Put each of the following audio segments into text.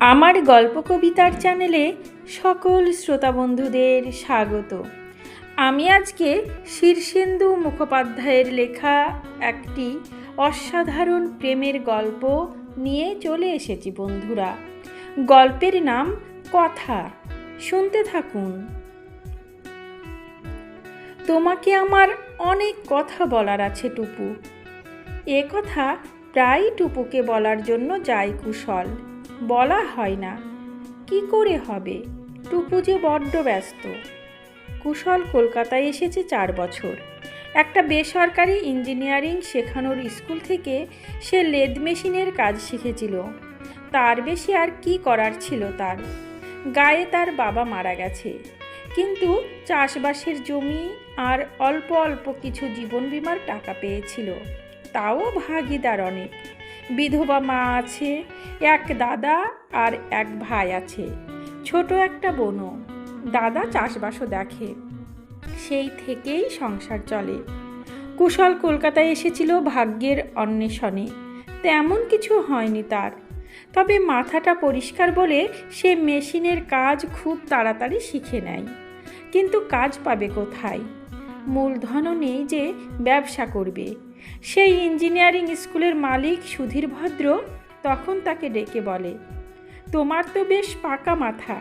আমার গল্প কবিতার চ্যানেলে সকল শ্রোতা বন্ধুদের স্বাগত। আমি আজকে শীর্ষেন্দু মুখোপাধ্যায়ের লেখা একটি অসাধারণ প্রেমের গল্প নিয়ে চলে এসেছি বন্ধুরা। গল্পের নাম কথা। শুনতে থাকুন। তোমাকে আমার অনেক কথা বলার আছে টুপু। এ কথা প্রায় টুপুকে বলার জন্য যায় কুশল। বলা হয় না। কি করে হবে? টুপু যে বড্ড ব্যস্ত। কুশল কলকাতায় এসেছে চার বছর। একটা বেসরকারি ইঞ্জিনিয়ারিং শেখানোর স্কুল থেকে সে লেদ মেশিনের কাজ শিখেছিল। তার বেশি আর কি করার ছিল তার? গায়ে তার বাবা মারা গেছে। কিন্তু চাষবাসের জমি আর অল্প অল্প কিছু জীবন বিমার টাকা পেয়েছিল। তাও ভাগিদার অনেক। বিধবা মা আছে, এক দাদা আর এক ভাই আছে। ছোট একটা বোনও দাদা চাষবাসও দেখে। সেই থেকেই সংসার চলে। কুশল কলকাতায় এসেছিল ভাগ্যের অন্বেষণে। তেমন কিছু হয়নি তার। তবে মাথাটা পরিষ্কার বলে সে মেশিনের কাজ খুব তাড়াতাড়ি শিখে নেয়। কিন্তু কাজ পাবে কোথায়? মূলধনও নেই যে ব্যবসা করবে। সেই ইঞ্জিনিয়ারিং স্কুলের মালিক সুধীর ভদ্র তখন তাকে ডেকে বলে, তোমার তো বেশ পাকা মাথা,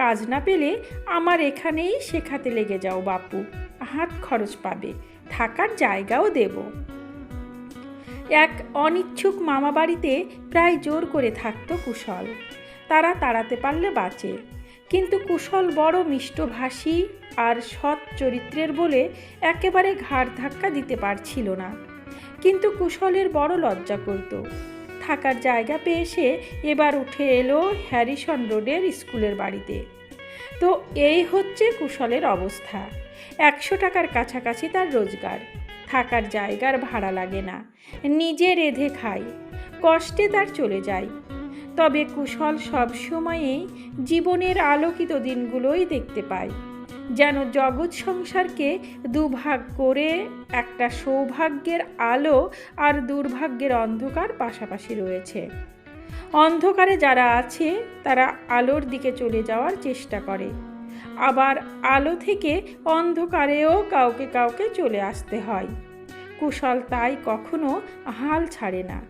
কাজ না পেলে আমার এখানেই শেখাতে লেগে যাও বাপু, হাত খরচ পাবে, থাকার জায়গাও দেব এক অনিচ্ছুক মামা বাড়িতে প্রায় জোর করে থাকত কুশল। তারা তাড়াতে পারলে বাঁচে, কিন্তু কুশল বড় মিষ্টভাষী আর সৎ চরিত্রের বলে একেবারে ঘাড় ধাক্কা দিতে পারছিল না। কিন্তু কুশলের বড় লজ্জা করত। থাকার জায়গা পেয়ে সে এবার উঠে এলো হ্যারিসন রোডের স্কুলের বাড়িতে। তো এই হচ্ছে কুশলের অবস্থা। একশো টাকার কাছাকাছি তার রোজগার। থাকার জায়গার ভাড়া লাগে না। নিজে রেধে খায়। কষ্টে তার চলে যায়। তবে কুশল সবসময়েই জীবনের আলোকিত দিনগুলোই দেখতে পায়। যেন জগৎ সংসারকে দুভাগ করে একটা সৌভাগ্যের আলো আর দুর্ভাগ্যের অন্ধকার পাশাপাশি রয়েছে। অন্ধকারে যারা আছে, তারা আলোর দিকে চলে যাওয়ার চেষ্টা করে। আবার আলো থেকে অন্ধকারেও কাউকে কাউকে চলে আসতে হয়। কুশল তাই কখনো হাল ছাড়ে না।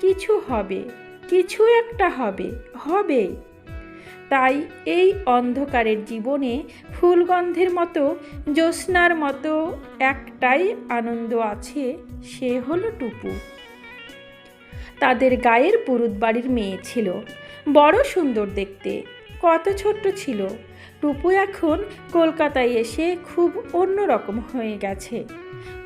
কিছু হবে, কিছু একটা হবে হবে তাই এই অন্ধকারের জীবনে ফুলগন্ধের মতো, জ্যোৎস্নার মতো একটাই আনন্দ আছে, সে হলো টুপু। তাদের গায়ের পুরুত বাড়ির মেয়ে ছিল, বড় সুন্দর দেখতে, কত ছোট্ট ছিল। টুপু এখন কলকাতায় এসে খুব অন্যরকম হয়ে গেছে।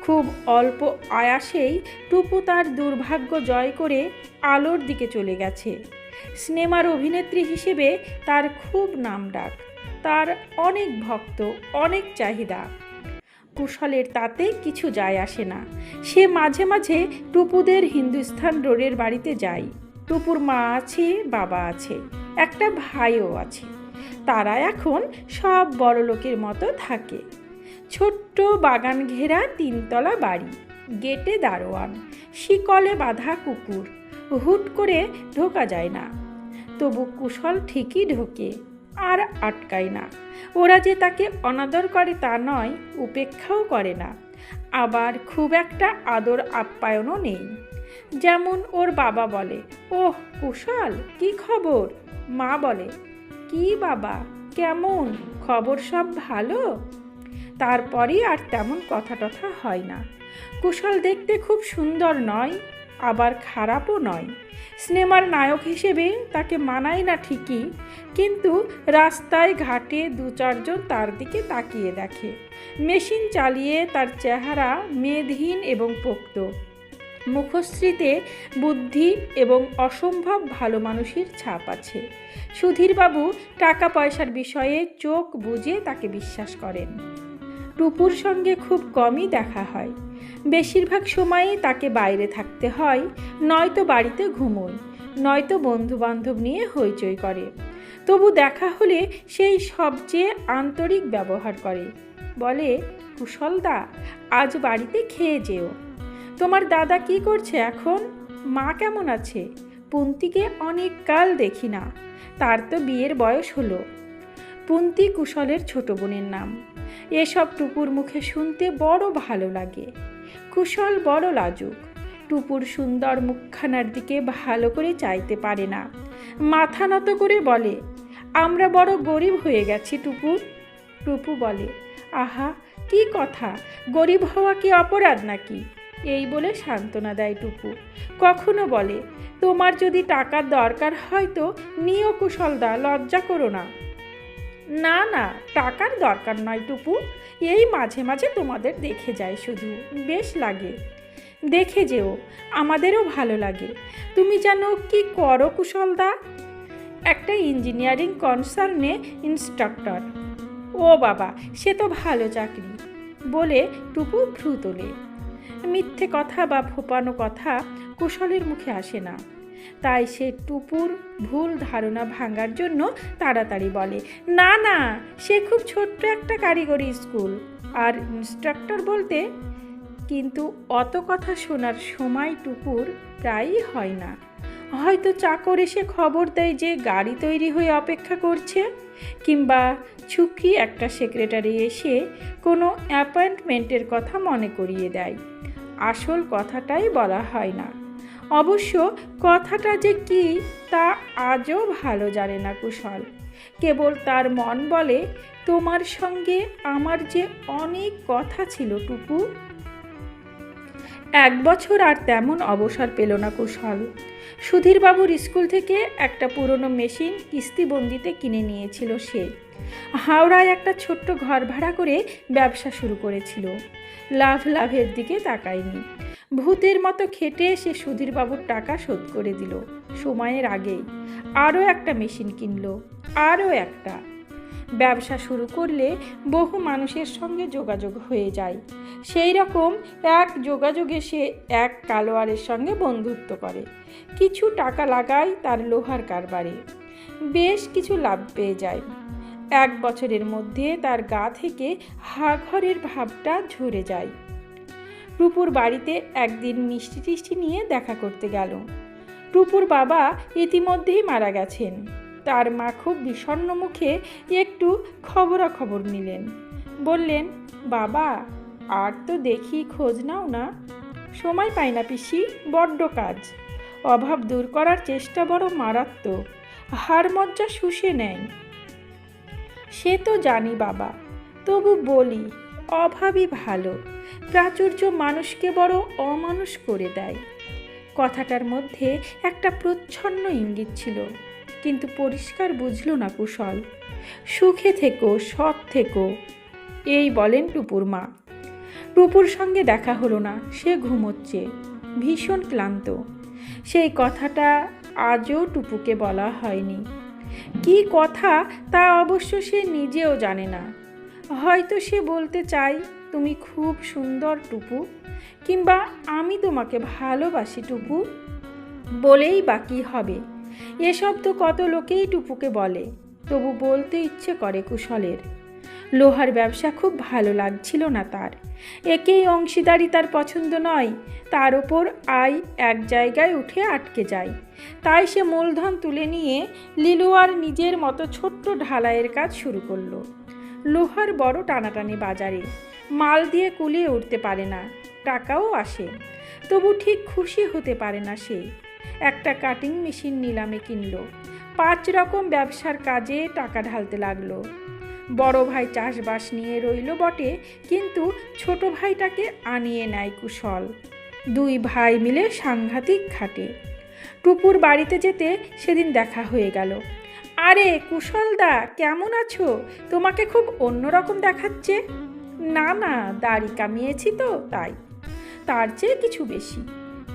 খুব অল্প আয়াসেই টুপু তার দুর্ভাগ্য জয় করে আলোর দিকে চলে গেছে। সিনেমার অভিনেত্রী হিসেবে তার খুব নাম ডাক। তার অনেক ভক্ত, অনেক চাহিদা। কুশলের তাতে কিছু যায় আসে না। সে মাঝে মাঝে টুপুদের হিন্দুস্থান রোডের বাড়িতে যায়। টুপুর মা আছে, বাবা আছে, একটা ভাইও আছে। তারা এখন সব বড় লোকের মতো থাকে। ছোট্ট বাগান ঘেরা তিনতলা বাড়ি, গেটে দারোয়ান, শিকলে বাঁধা কুকুর হুট করে ঢোকা যায় না। তবু কুশল ঠিকই ঢোকে, আর আটকায় না। ওরা যে তাকে অনাদর করে তা নয়, উপেক্ষাও করে না। আবার খুব একটা আদর আপ্যায়নও নেই। যেমন ওর বাবা বলে, ওহ, কুশল, কি খবর? মা বলে, কি বাবা, কেমন? খবর সব ভালো? তারপরই আর তেমন কথা টথা হয় না। কুশল দেখতে খুব সুন্দর নয় আবার খারাপও নয়। সিনেমার নায়ক হিসেবে তাকে মানায় না ঠিকই, কিন্তু রাস্তায় ঘাটে দু চারজন তার দিকে তাকিয়ে দেখে। মেশিন চালিয়ে তার চেহারা মেদহীন এবং পোক্ত। মুখশ্রীতে বুদ্ধি এবং অসম্ভব ভালো মানুষের ছাপ আছে। সুধীরবাবু টাকা পয়সার বিষয়ে চোখ বুঝে তাকে বিশ্বাস করেন। টুপুর সঙ্গে খুব কমই দেখা হয়। বেশিরভাগ সময়ই তাকে বাইরে থাকতে হয়, নয়তো বাড়িতে ঘুমোয়, নয়তো বন্ধু বান্ধব নিয়ে হইচই করে। তবু দেখা হলে সেই সবচেয়ে আন্তরিক ব্যবহার করে। বলে কুশলদা আজ বাড়িতে খেয়ে যেও। তোমার দাদা কি করছে এখন? মা কেমন আছে? পুন্তিকে অনেক কাল দেখি না। তার তো বিয়ের বয়স হলো পুন্তি কুশলের ছোট বোনের নাম। এসব টুকুর মুখে শুনতে বড় ভালো লাগে। কুশল বড় লাজুক। টুপুর সুন্দর মুখখানার দিকে ভালো করে চাইতে পারে না। মাথা নত করে বলে, আমরা বড় গরিব হয়ে গেছি টুপু। টুপু বলে, আহা, কি কথা, গরিব হওয়া কি অপরাধ নাকি? এই বলে সান্ত্বনা দেয় টুপু। কখনো বলে, তোমার যদি টাকার দরকার হয় তো নিও কুশলদা, লজ্জা করো না। না না, টাকার দরকার নয় টুপু। এই মাঝে মাঝে তোমাদের দেখে যায় শুধু, বেশ লাগে। দেখে যেও, আমাদেরও ভালো লাগে। তুমি জানো কি করো কুশলদা একটা ইঞ্জিনিয়ারিং কনসার্নে ইনস্ট্রাক্টর। ও বাবা, সে তো ভালো চাকরি, বলে টুপু ভ্রু তোলে। মিথ্যে কথা বা ফোপানো কথা কুশলের মুখে আসে না। তাই সে টুপুর ভুল ধারণা ভাঙার জন্য তাড়াতাড়ি বলে, না না, সে খুব ছোট্ট একটা কারিগরি স্কুল। আর ইনস্ট্রাক্টর বলতে, কিন্তু অত কথা শোনার সময় টুপুর প্রায়ই হয় না। হয়তো চাকর এসে খবর দেয় যে গাড়ি তৈরি হয়ে অপেক্ষা করছে, কিংবা ছুকি একটা সেক্রেটারি এসে কোনো অ্যাপয়েন্টমেন্টের কথা মনে করিয়ে দেয়। আসল কথাটাই বলা হয় না। অবশ্য কথাটা যে কি তা আজও ভালো জানে না কুশল। কেবল তার মন বলে, তোমার সঙ্গে আমার যে অনেক কথা ছিল টুকু এক বছর আর তেমন অবসর পেল না কুশল। সুধীরবাবুর স্কুল থেকে একটা পুরনো মেশিন কিস্তিবন্দিতে কিনে নিয়েছিল সে। হাওড়ায় একটা ছোট্ট ঘর ভাড়া করে ব্যবসা শুরু করেছিল। লাভ লাভের দিকে তাকায়নি। ভূতের মতো খেটে সে সুধীরবাবুর টাকা শোধ করে দিল। সময়ের আগেই আরও একটা মেশিন কিনল, আরও একটা। ব্যবসা শুরু করলে বহু মানুষের সঙ্গে যোগাযোগ হয়ে যায়। সেই রকম এক যোগাযোগে সে এক কালোয়ারের সঙ্গে বন্ধুত্ব করে। কিছু টাকা লাগায় তার লোহার কারবারে। বেশ কিছু লাভ পেয়ে যায়। এক বছরের মধ্যে তার গা থেকে হাঘরের ভাবটা ঝরে যায়। রূপুর বাড়িতে একদিন মিষ্টি টিষ্টি নিয়ে দেখা করতে গেল। রূপুর বাবা ইতিমধ্যেই মারা গেছেন। তার মা খুব বিষণ্ণ মুখে একটু খবরাখবর নিলেন। বললেন, বাবা, আর তো দেখি খোঁজ নাও না। সময় পাই না পিসি, বড্ড কাজ। অভাব দূর করার চেষ্টা বড় মারাত্মক। হার মজ্জা শুষে নেয়। সে তো জানি বাবা, তবু বলি অভাবই ভালো। প্রাচুর্য মানুষকে বড় অমানুষ করে দেয়। কথাটার মধ্যে একটা প্রচ্ছন্ন ইঙ্গিত ছিল, কিন্তু পরিষ্কার বুঝল না কুশল। সুখে থেকো, সৎ থেকো, এই বলেন টুপুর মা। টুপুর সঙ্গে দেখা হলো না, সে ঘুমোচ্ছে, ভীষণ ক্লান্ত। সেই কথাটা আজও টুপুকে বলা হয়নি। কি কথা তা অবশ্য সে নিজেও জানে না। হয়তো সে বলতে চায়, তুমি খুব সুন্দর টুপু, কিংবা আমি তোমাকে ভালোবাসি টুপু। বলেই বাকি হবে? এসব তো কত লোকেই টুপুকে বলে, তবু বলতে ইচ্ছে করে কুশলের। লোহার ব্যবসা খুব ভালো লাগছিল না তার। একেই অংশীদারি তার পছন্দ নয়, তার ওপর আয় এক জায়গায় উঠে আটকে যায়। তাই সে মূলধন তুলে নিয়ে লিলুয়ার নিজের মতো ছোট্ট ঢালাইয়ের কাজ শুরু করল। লোহার বড় টানাটানি বাজারে। মাল দিয়ে কুলিয়ে উঠতে পারে না, টাকাও আসে। তবু ঠিক খুশি হতে পারে না সে। একটা কাটিং মেশিন নিলামে কিনল। পাঁচ রকম ব্যবসার কাজে টাকা ঢালতে লাগল। বড় ভাই চাষবাস নিয়ে রইল বটে, কিন্তু ছোট ভাইটাকে আনিয়ে নেয় কুশল। দুই ভাই মিলে সাংঘাতিক খাটে। টুপুর বাড়িতে যেতে সেদিন দেখা হয়ে গেল। আরে, কুশলদা, কেমন আছো? তোমাকে খুব অন্যরকম দেখাচ্ছে। না না, দাড়ি কামিয়েছি তো, তাই। তার চেয়ে কিছু বেশি।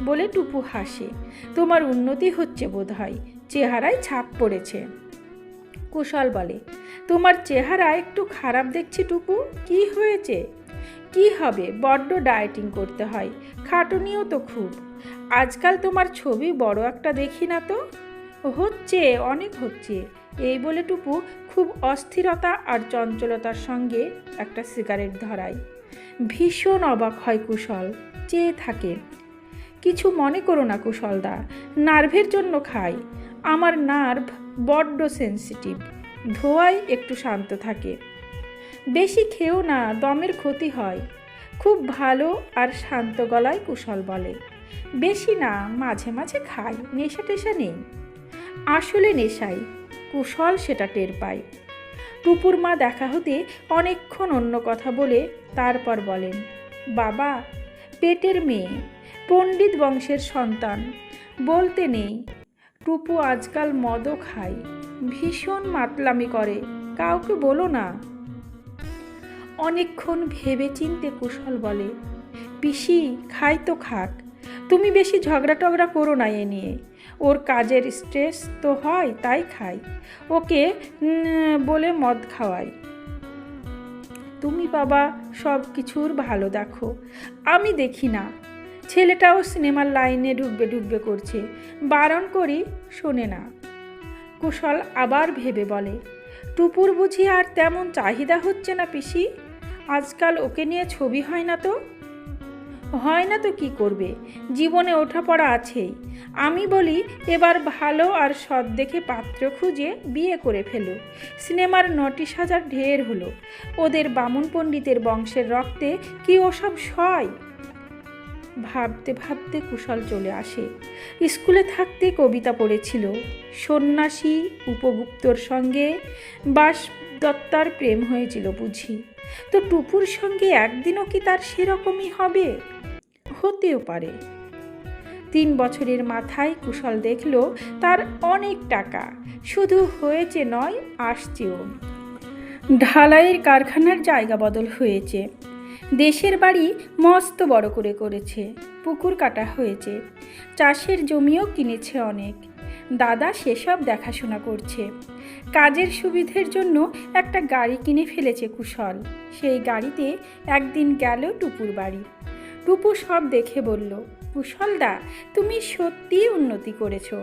বলে টুপু হাসে। তোমার উন্নতি হচ্ছে বোধ হয় চেহারায় ছাপ পড়েছে। কুশল বলে, তোমার চেহারা একটু খারাপ দেখছি টুপু, কি হয়েছে? কি হবে? বড্ড ডায়েটিং করতে হয়। খাটুনিও তো খুব। আজকাল তোমার ছবি বড় একটা দেখি না তো? হচ্ছে, অনেক হচ্ছে। এই বলে টুপু খুব অস্থিরতা আর চঞ্চলতার সঙ্গে একটা সিগারেট ধরায়। ভীষণ অবাক হয় কুশল, চেয়ে থাকে। কিছু মনে করো না কুশলদা, নার্ভের জন্য খাই। আমার নার্ভ বড্ড সেন্সিটিভ, ধোয়ায় একটু শান্ত থাকে। বেশি খেও না, দমের ক্ষতি হয়। খুব ভালো আর শান্ত গলায় কুশল বলে। বেশি না, মাঝে মাঝে খাই নেশা টেশা নেই। আসলে নেশাই, কুশল সেটা টের পায়। টুপুর মা দেখা হতে অনেকক্ষণ অন্য কথা বলে তারপর বলেন, বাবা, পেটের মেয়ে, পণ্ডিত বংশের সন্তান, বলতে নেই। টুপু আজকাল মদও খায়, ভীষণ মাতলামি করে, কাউকে বলো না। অনেকক্ষণ ভেবে চিনতে কুশল বলে, পিসি, খাই তো খাক, তুমি বেশি ঝগড়া টগড়া করো না এ নিয়ে। ওর কাজের স্ট্রেস তো হয়, তাই খাই। ওকে বলে মদ খাওয়াই। তুমি বাবা, সব কিছুর ভালো দেখো। আমি দেখি না। ছেলেটাও সিনেমার লাইনে ঢুকবে ঢুকবে করছে। বারণ করি, শোনে না। কুশল আবার ভেবে বলে, টুপুর বুঝি আর তেমন চাহিদা হচ্ছে না পিসি? আজকাল ওকে নিয়ে ছবি হয় না তো? হয় না তো কি করবে? জীবনে ওঠা পড়া আছেই। আমি বলি, এবার ভালো আর সৎ দেখে পাত্র খুঁজে বিয়ে করে ফেলো। সিনেমার নটি সাজার ঢের হলো। ওদের বামুন পণ্ডিতের বংশের রক্তে কি ওসব সয়? ভাবতে ভাবতে কুশল চলে আসে। স্কুলে থাকতে কবিতা পড়েছিল। সন্ন্যাসী, উপগুপ্তর সঙ্গে বাস দত্তার প্রেম হয়েছিল বুঝি। তো টুপুর সঙ্গে একদিনও কি তার সেরকমই হবে? হতেও পারে। তিন বছরের মাথায় কুশল দেখল তার অনেক টাকা, শুধু হয়েছে নয়, আসছেও। ঢালাইয়ের কারখানার জায়গা বদল হয়েছে। দেশের বাড়ি মস্ত বড় করে করেছে, পুকুর কাটা হয়েছে, চাষের জমিও কিনেছে অনেক। দাদা সেসব দেখাশোনা করছে। কাজের সুবিধের জন্য একটা গাড়ি কিনে ফেলেছে কুশল। সেই গাড়িতে একদিন গেল টুপুর বাড়ি। টুপু সব দেখে বলল, কুশলদা, তুমি সত্যিই উন্নতি করেছ।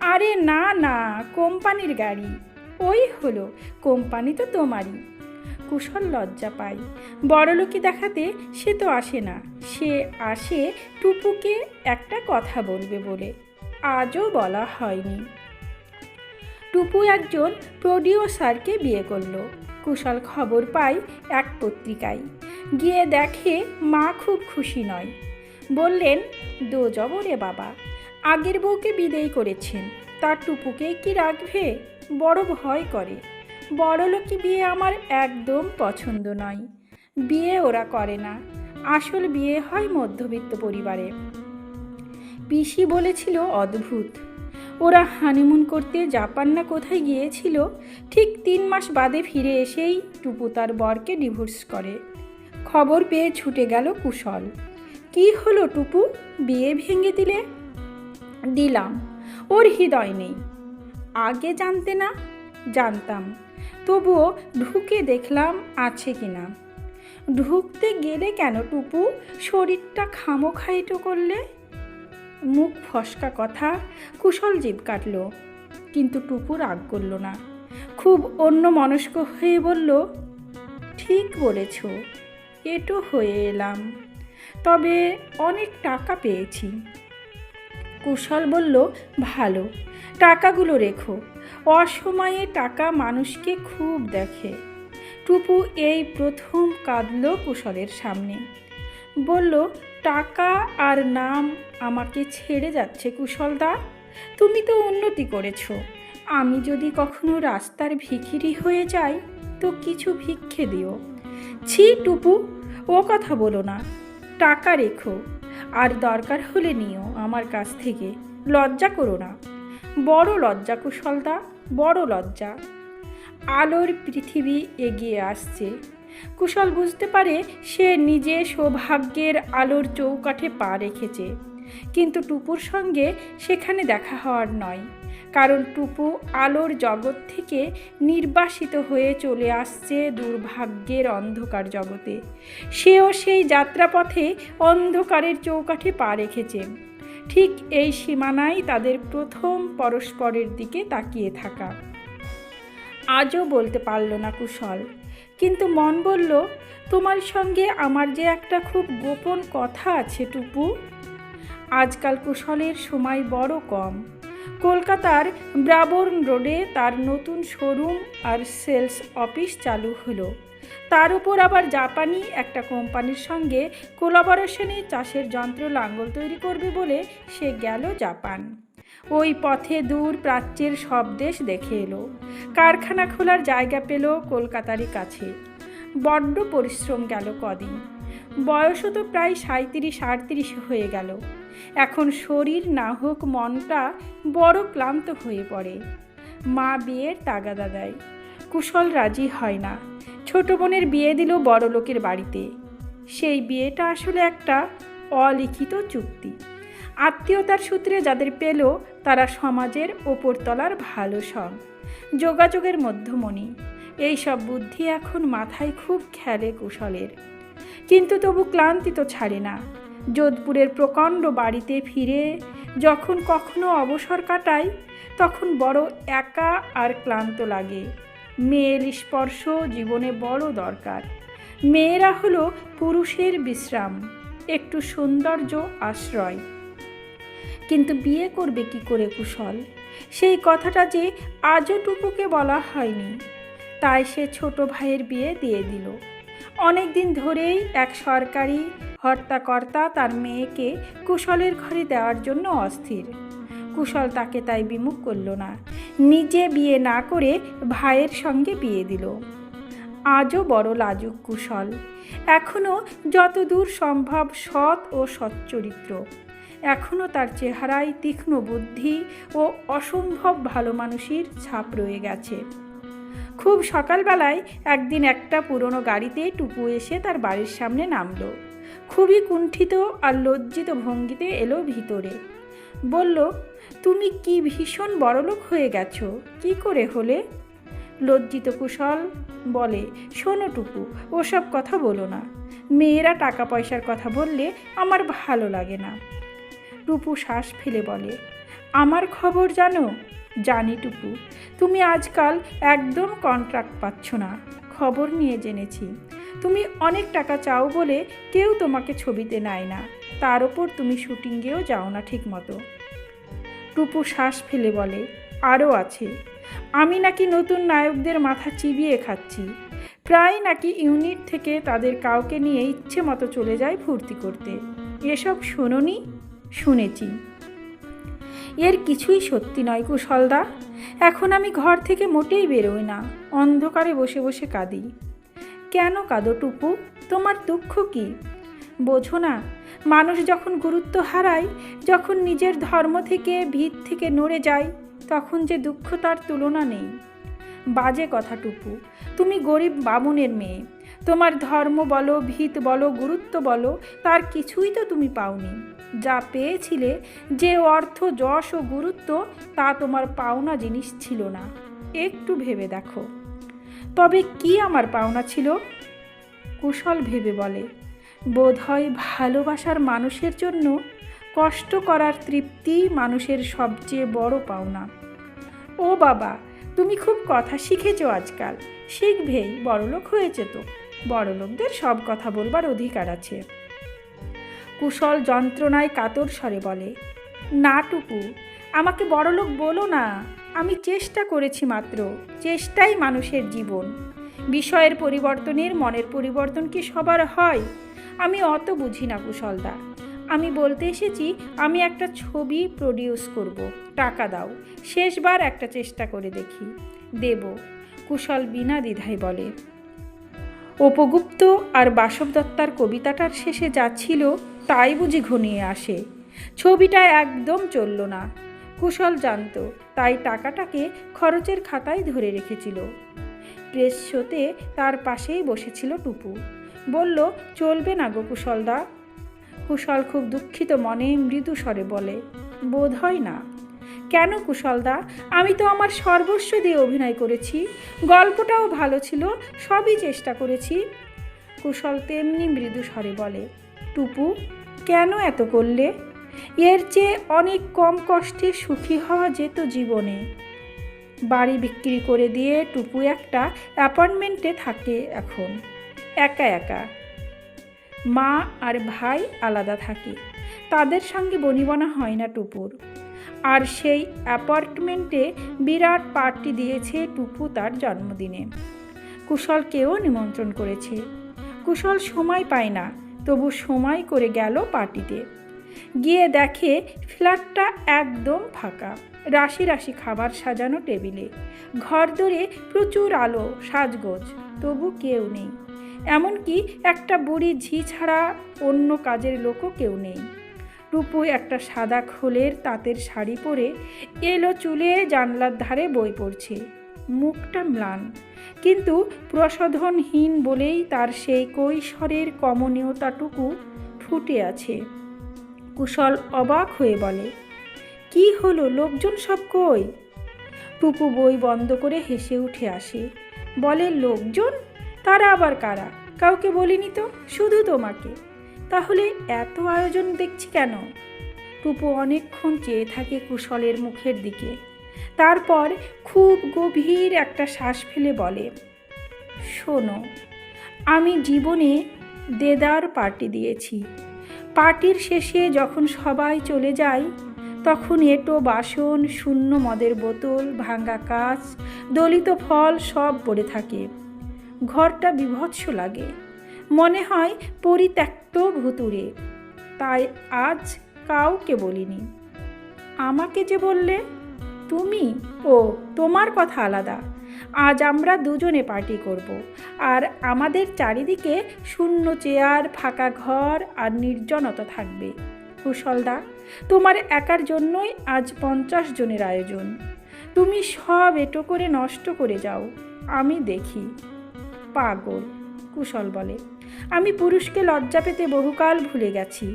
আরে না না, কোম্পানির গাড়ি। ওই হলো, কোম্পানি তো তোমারই কুশল লজ্জা পায়। বড়লোকি দেখাতে সে তো আসে না। সে আসে টুপুকে একটা কথা বলবে বলে। আজও বলা হয়নি। টুপু একজন প্রডিউসারকে বিয়ে করল। কুশল খবর পায় এক পত্রিকায়। গিয়ে দেখে মা খুব খুশি নয়। বললেন, দো জবরে বাবা, আগের বউকে বিদেয় করেছেন, তার টুপুকে কি রাখবে? বড় ভয় করে। বড় লোকি বিয়ে আমার একদম পছন্দ নয়। বিয়ে ওরা করে না। আসল বিয়ে হয় মধ্যবিত্ত পরিবারে। পিসি বলেছিল, অদ্ভুত। ওরা হানিমুন করতে জাপান না কোথায় গিয়েছিল, ঠিক তিন মাস বাদে ফিরে এসেই টুপু তার বরকে ডিভোর্স করে। খবর পেয়ে ছুটে গেল কুশল। কি হলো টুপু? বিয়ে ভেঙে দিলে? দিলাম, ওর হৃদয় নেই। আগে জানতে না, জানতাম। তবুও ঢুকে দেখলাম আছে কিনা ঢুকতে গেলে কেন টুপু? শরীরটা খামোখাইটো করলে? মুখ ফসকা কথা, কুশল জীব কাটল। কিন্তু টুপু রাগ করল না। খুব অন্য মনস্ক হয়ে বলল, ঠিক বলেছ। এটো হয়ে এলাম। তবে অনেক টাকা পেয়েছি। কুশল বলল, ভালো, টাকাগুলো রেখো। অসময়ে টাকা মানুষকে খুব দেখে। টুপু এই প্রথম কাঁদল কুশলের সামনে। বলল, টাকা আর নাম আমাকে ছেড়ে যাচ্ছে কুশলদা। তুমি তো উন্নতি করেছ। আমি যদি কখনো রাস্তার ভিখিরি হয়ে যাই, তো কিছু ভিক্ষে দিও। ছি টুপু, ও কথা বলো না। টাকা রেখো, আর দরকার হলে নিও আমার কাছ থেকে। লজ্জা করো না। বড় লজ্জা কুশলদা, বড় লজ্জা। আলোর পৃথিবী এগিয়ে আসছে। কুশল বুঝতে পারে সে নিজে সৌভাগ্যের আলোর চৌকাঠে পা রেখেছে। কিন্তু টুপুর সঙ্গে সেখানে দেখা হওয়ার নয়। কারণ টুপু আলোর জগৎ থেকে নির্বাসিত হয়ে চলে আসছে দুর্ভাগ্যের অন্ধকার জগতে। সেও সেই যাত্রাপথে অন্ধকারের চৌকাঠে পা রেখেছে। ঠিক এই সীমানায় তাদের প্রথম পরস্পরের দিকে তাকিয়ে থাকা। আজও বলতে পারল না কুশল, কিন্তু মন বলল, তোমার সঙ্গে আমার যে একটা খুব গোপন কথা আছে টুপু। আজকাল কুশলের সময় বড় কম। কলকাতার ব্রাবর্ন রোডে তার নতুন শোরুম আর সেলস অফিস চালু হলো। তার উপর আবার জাপানি একটা কোম্পানির সঙ্গে কোলাবোরেশনে চাষের যন্ত্র লাঙ্গল তৈরি করবে বলে সে গেল জাপান। ওই পথে দূর প্রাচ্যের সব দেশ দেখে এলো। কারখানা খোলার জায়গা পেল কলকাতারই কাছে। বড্ড পরিশ্রম গেল কদিন। বয়সও তো প্রায় সাঁত্রিশ আটত্রিশ হয়ে গেল। এখন শরীর না হোক মনটা বড় ক্লান্ত হয়ে পড়ে। মা বিয়ের তাগাদা দেয়। কুশল রাজি হয় না। ছোট বোনের বিয়ে দিল বড় লোকের বাড়িতে। সেই বিয়েটা আসলে একটা অলিখিত চুক্তি। আত্মীয়তার সূত্রে যাদের পেল, তারা সমাজের ওপরতলার ভালো সব। যোগাযোগের মধ্যমণি। এই সব বুদ্ধি এখন মাথায় খুব খেলে কুশলের। কিন্তু তবু ক্লান্তি তো ছাড়ে না। যোধপুরের প্রকাণ্ড বাড়িতে ফিরে যখন কখনো অবসর কাটায় তখন বড় একা আর ক্লান্ত লাগে। মেয়ের স্পর্শ জীবনে বড় দরকার। মেয়েরা হলো পুরুষের বিশ্রাম, একটু সৌন্দর্য আশ্রয়। কিন্তু বিয়ে করবে কি করে কুশল? সেই কথাটা যে আজও টুকুকে বলা হয়নি। তাই সে ছোট ভাইয়ের বিয়ে দিয়ে দিল। অনেক দিন ধরেই এক সরকারি হর্তাকর্তা তার মেয়েকে কুশলের ঘরে দেওয়ার জন্য অস্থির। কুশল তাকে তাই বিমুখ করল না। নিজে বিয়ে না করে ভাইয়ের সঙ্গে বিয়ে দিল। আজও বড় লাজুক কুশল। এখনও যতদূর সম্ভব সৎ ও সচ্চরিত্র। এখনও তার চেহারায় তীক্ষ্ণ বুদ্ধি ও অসম্ভব ভালো মানুষের ছাপ রয়ে গেছে। খুব সকালবেলায় একদিন একটা পুরনো গাড়িতে টুকু এসে তার বাড়ির সামনে নামলো। খুবই কুণ্ঠিত আর লজ্জিত ভঙ্গিতে এলো ভিতরে। বলল, তুমি কি ভীষণ বড়লোক হয়ে গেছো, কি করে হলে? লজ্জিত কুশল বলে, শোনো টুকু ওসব কথা বলো না। মেয়েরা টাকা পয়সার কথা বললে আমার ভালো লাগে না। টুপু শ্বাস ফেলে বলে, আমার খবর জানো? জানি টুকু তুমি আজকাল একদম কন্ট্রাক্ট পাচ্ছ না। খবর নিয়ে জেনেছি। তুমি অনেক টাকা চাও বলে কেউ তোমাকে ছবিতে নেয় না। তার ওপর তুমি শুটিংয়েও যাও না ঠিক মতো টুপু শ্বাস ফেলে বলে, আরও আছে। আমি নাকি নতুন নায়কদের মাথা চিবিয়ে খাচ্ছি। প্রায় নাকি ইউনিট থেকে তাদের কাউকে নিয়ে ইচ্ছে মতো চলে যায় ফুর্তি করতে। এসব শোনোনি? শুনেছি। এর কিছুই সত্যি নয় কুশলদা এখন আমি ঘর থেকে মোটেই বেরোই না, অন্ধকারে বসে বসে কাঁদি। কেন কাঁদো টুপু? তোমার দুঃখ কি? বোঝো না, মানুষ যখন গুরুত্ব হারায়, যখন নিজের ধর্ম থেকে, ভিত থেকে নড়ে যায়, তখন যে দুঃখ তার তুলনা নেই। বাজে কথা টুপু, তুমি গরিব বামুনের মেয়ে। তোমার ধর্ম বলো, ভিত বলো, গুরুত্ব বলো, তার কিছুই তো তুমি পাওনি। যা পেয়েছিলে, যে অর্থ, যশ ও গুরুত্ব, তা তোমার পাওনা জিনিস ছিল না। একটু ভেবে দেখো। তবে কি আমার পাওনা ছিল? কুশল ভেবে বলে বোধহয় ভালোবাসার মানুষের জন্য কষ্ট করার তৃপ্তি মানুষের সবচেয়ে বড় পাওনা। ও বাবা, তুমি খুব কথা শিখেছো আজকাল। শিখবেই, বড়লোক হয়েছে তো। বড়লোকদের সব কথা বলবার অধিকার আছে। কুশল যন্ত্রণায় কাতর স্বরে বলে, না টুকু, আমাকে বড়লোক বলো না। আমি চেষ্টা করেছি মাত্র, চেষ্টাই মানুষের জীবন। বিষয়ের পরিবর্তনের, মনের পরিবর্তন কি সবার হয়? আমি অত বুঝি না কুশলদা। আমি বলতে এসেছি, আমি একটা ছবি প্রডিউস করব। টাকা দাও, শেষবার একটা চেষ্টা করে দেখি। দেব। কুশল বিনা দ্বিধায় বলে উপগুপ্ত আর বাসব দত্তার কবিতাটার শেষে যা ছিল তাই বুঝি ঘনিয়ে আসে। ছবিটা একদম চলল না। কুশল জানতো, তাই টাকাটাকে খরচের খাতায় ধরে রেখেছিল। প্রেস শোতে তার পাশেই বসেছিল টুপু। বলল, চলবে না গো কুশলদা। কুশল খুব দুঃখিত মনে মৃদু স্বরে বলে বোধ হয় না। কেন কুশলদা? আমি তো আমার সর্বস্ব দিয়ে অভিনয় করেছি। গল্পটাও ভালো ছিল, সবই চেষ্টা করেছি। কুশল তেমনি মৃদু স্বরে বলে, টুপু, কেন এত করলে? এর চেয়ে অনেক কম কষ্টে সুখী হওয়া যেত জীবনে। বাড়ি বিক্রি করে দিয়ে টুপু একটা অ্যাপার্টমেন্টে থাকে এখন, একা একা। মা আর ভাই আলাদা থাকে, তাদের সঙ্গে বনিবনা হয় না টুপুর। আর সেই অ্যাপার্টমেন্টে বিরাট পার্টি দিয়েছে টুপু তার জন্মদিনে। কুশলকেও নিমন্ত্রণ করেছে। কুশল সময় পায় না, তবু সময় করে গেল পার্টিতে। গিয়ে দেখে ফ্ল্যাটটা একদম ফাঁকা। রাশি রাশি খাবার সাজানো টেবিলে। ঘর ধরে প্রচুর আলো, সাজগোজ, তবু কেউ নেই। এমনকি একটা বুড়ি ঝি ছাড়া অন্য কাজের লোকও কেউ নেই। টুপু একটা সাদা খোলের তাঁতের শাড়ি পরে এলো চুলে জানলার ধারে বই পড়ছে। মুখটা ম্লান। কিন্তু প্রসাধনহীন বলেই তার সেই কৈশোরের কমনীয়তাটুকু ফুটে আছে। কুশল অবাক হয়ে বলে, কি হলো? লোকজন সব কই? টুপু বই বন্ধ করে হেসে উঠে আসে। বলে, লোকজন? তারা আবার কারা? কাউকে বলিনি তো? শুধু তোমাকে। তাহলে এত আয়োজন দেখছি কেন? টুপু অনেকক্ষণ চেয়ে থাকে কুশলের মুখের দিকে। তারপর খুব গভীর একটা শ্বাস ফেলে বলে, শোনো, আমি জীবনে দেদার পার্টি দিয়েছি। পার্টির শেষে যখন সবাই চলে যায় তখন এটো, বাসন, শূন্য মদের বোতল, ভাঙ্গা কাচ, দলিত ফল সব পড়ে থাকে। ঘরটা বিভৎস লাগে। মনে হয় পরিত্যক্ত ভুতুরে তাই আজ কাউকে বলিনি। আমাকে যে বললে? তুমি? ও, তোমার কথা আলাদা। আজ আমরা দুজনে পার্টি করব। আর আমাদের চারিদিকে শূন্য চেয়ার, ফাঁকা ঘর আর নির্জনতা থাকবে। কুশলদা, তোমার একার জন্যই আজ পঞ্চাশ জনের আয়োজন। তুমি সব এটো করে নষ্ট করে যাও। আমি দেখি। পাগল, কুশল বলে। আমি পুরুষকে লজ্জা পেতে বহুকাল ভুলে গেছি।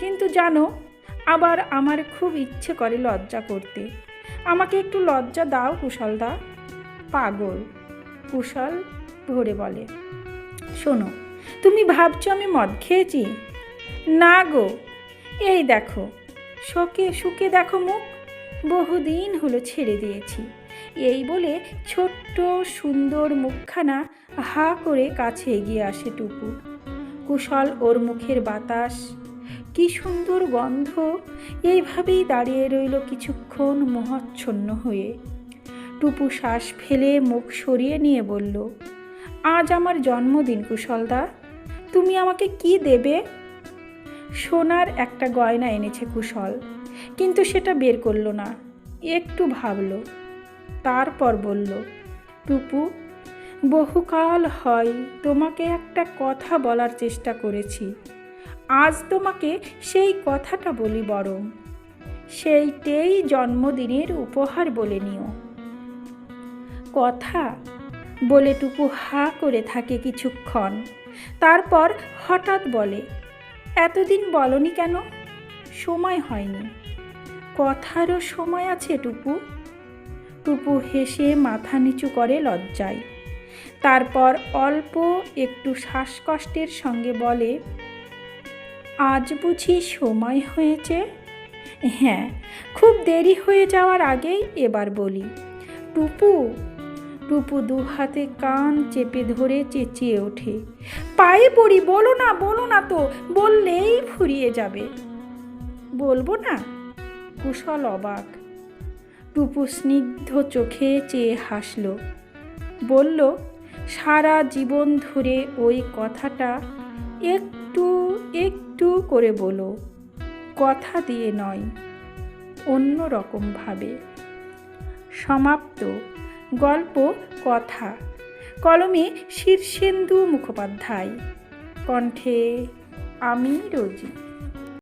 কিন্তু জানো, আবার আমার খুব ইচ্ছে করে লজ্জা করতে। আমাকে একটু লজ্জা দাও, কুশলদা। পাগল, কুশল ধরে বলে। শোনো, তুমি ভাবছ আমি মদ খেয়েছি? না গো, এই দেখো, শোকে শুকে দেখো মুখ। বহুদিন হলো ছেড়ে দিয়েছি। এই বলে ছোট্ট সুন্দর মুখখানা হা করে কাছে এগিয়ে আসে টুকু কুশল ওর মুখের বাতাস। কি সুন্দর গন্ধ। এইভাবেই দাঁড়িয়ে রইল কিছুক্ষণ মোহাচ্ছন্ন হয়ে। টুপু শ্বাস ফেলে মুখ সরিয়ে নিয়ে বলল, আজ আমার জন্মদিন, কুশলদা। তুমি আমাকে কি দেবে? সোনার একটা গয়না এনেছে কুশল, কিন্তু সেটা বের করল না। একটু ভাবলো তারপর বলল, টুপু, বহুকাল হয় তোমাকে একটা কথা বলার চেষ্টা করেছি। আজ তোমাকে সেই কথাটা বলি বরং। সেইটেই জন্মদিনের উপহার বলে নিও। কথা বলে টুকু হা করে থাকে কিছুক্ষণ। তারপর হঠাৎ বলে, এতদিন বলনি কেন? সময় হয়নি। কথারও সময় আছে টুপু। টুপু হেসে মাথা নিচু করে লজ্জায়। তারপর অল্প একটু শ্বাসকষ্টের সঙ্গে বলে, আজ বুঝি সময় হয়েছে? হ্যাঁ খুব দেরি হয়ে যাওয়ার আগেই এবার বলি। টুপু? টুপু দু হাতে কান চেপে ধরে চেঁচিয়ে ওঠে, পায়ে পড়ি, বলো না বলো না তো, বললেই ফুরিয়ে যাবে। বলব না? কুশল অবাক। টুপু স্নিগ্ধ চোখে চেয়ে হাসল। বলল, সারা জীবন ধরে ওই কথাটা একটু একটু করে বলো। কথা দিয়ে নয়, অন্য রকমভাবে সমাপ্ত। গল্প, কথা। কলমে শীর্ষেন্দু মুখোপাধ্যায়। কণ্ঠে, আমি রোজি।